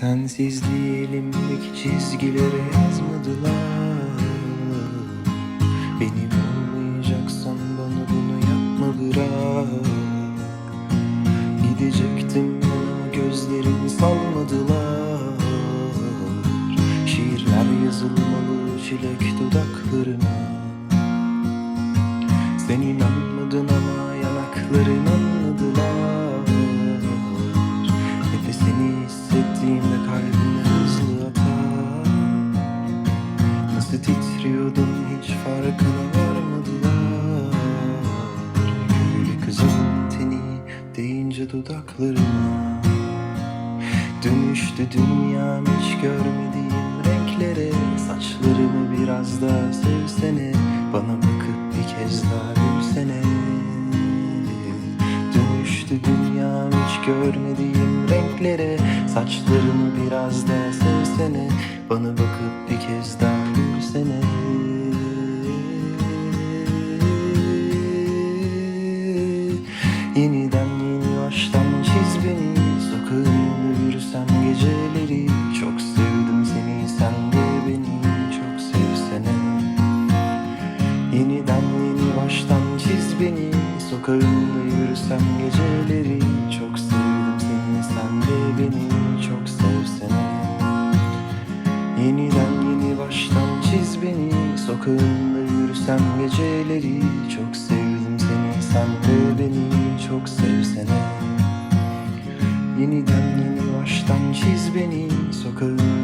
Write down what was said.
Sensizliği elimdeki çizgilere yazmadılar. Benim olmayacaksan bana bunu yapma bırak. Gidecektim ama gözlerimi salmadılar. Şiirler yazılmalı çilek dudaklarıma Sen inanmadın ama yanakların anladılar Nasıl titriyordum hiç farkına varmadılar. Gül kızıl teni deyince dudaklarıma Dönüştü dünyam. Hiç görmediğim renklere Saçlarımı biraz daha sevsene Bana bakıp bir kez daha gülsene. Dönüştü dünyam hiç görmediğim renklere Saçlarını biraz daha sevsene Bana bakıp bir kez daha Yeniden yeni baştan çiz beni. Sokağında yürüsem geceleri. Çok sevdim seni sen de beni. Çok sevsene. Yeniden yeni baştan çiz beni. Sokağında yürüsem geceleri. Çok sevdim seni sen de beni. Çok sevsene. Yeniden yeni baştan çiz beni. Sokağında yürüsem geceleri. Çok sevdim seni sen de beni çok sevsene. Yeniden yeni baştan çiz beni Sokağında